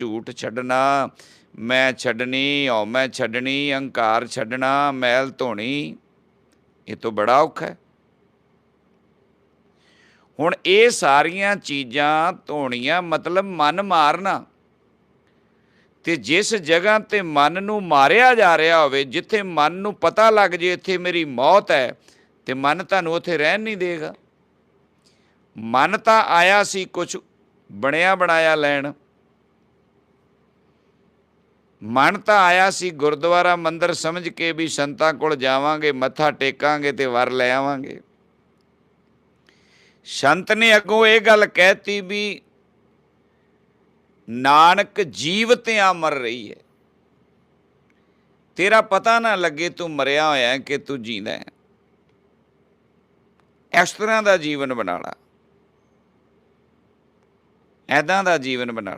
ਝੂਠ ਛੱਡਣਾ, ਮੈਂ ਛੱਡਣੀ ਓ ਮੈਂ ਛੱਡਣੀ, ਅਹੰਕਾਰ ਛੱਡਣਾ, ਮੈਲ ਧੋਣੀ, ਇਹ ਤੋਂ ਬੜਾ ਔਖਾ ਹੈ। ਹੁਣ ਇਹ ਸਾਰੀਆਂ ਚੀਜ਼ਾਂ ਧੋਣੀਆਂ ਮਤਲਬ ਮਨ ਮਾਰਨਾ। ਤੇ ਜਿਸ ਜਗ੍ਹਾ ਤੇ ਮਨ ਨੂੰ ਮਾਰਿਆ ਜਾ ਰਿਹਾ ਹੋਵੇ, ਜਿੱਥੇ ਮਨ ਨੂੰ ਪਤਾ ਲੱਗ ਜੇ ਇੱਥੇ ਮੇਰੀ ਮੌਤ ਹੈ, ਤੇ ਮਨ ਤੁਹਾਨੂੰ ਉੱਥੇ ਰਹਿਣ ਨਹੀਂ ਦੇਗਾ। ਮਨ ਤਾਂ ਆਇਆ ਸੀ ਕੁਝ ਬਣਿਆ ਬਣਾਇਆ ਲੈਣ। ਮਨ ਤਾਂ ਆਇਆ ਸੀ ਗੁਰਦੁਆਰਾ ਮੰਦਰ ਸਮਝ ਕੇ ਵੀ ਸੰਤਾਂ ਕੋਲ ਜਾਵਾਂਗੇ, ਮੱਥਾ ਟੇਕਾਂਗੇ ਤੇ ਵਰ ਲੈ ਆਵਾਂਗੇ। ਸੰਤ ਨੇ ਅੱਗੋਂ ਇਹ ਗੱਲ ਕਹਿਤੀ ਵੀ ਨਾਨਕ ਜੀਵ ਜੀਵਤਿਆਂ ਮਰ ਰਹੀ ਹੈ। ਤੇਰਾ ਪਤਾ ਨਾ ਲੱਗੇ ਤੂੰ ਮਰਿਆ ਹੋਇਆ ਕਿ ਤੂੰ ਜੀਂਦਾ ਹੈ। ਇਸ ਤਰ੍ਹਾਂ ਦਾ ਜੀਵਨ ਬਣਾ ਲਾ। ਐਦਾਂ ਦਾ ਜੀਵਨ ਬਣਾ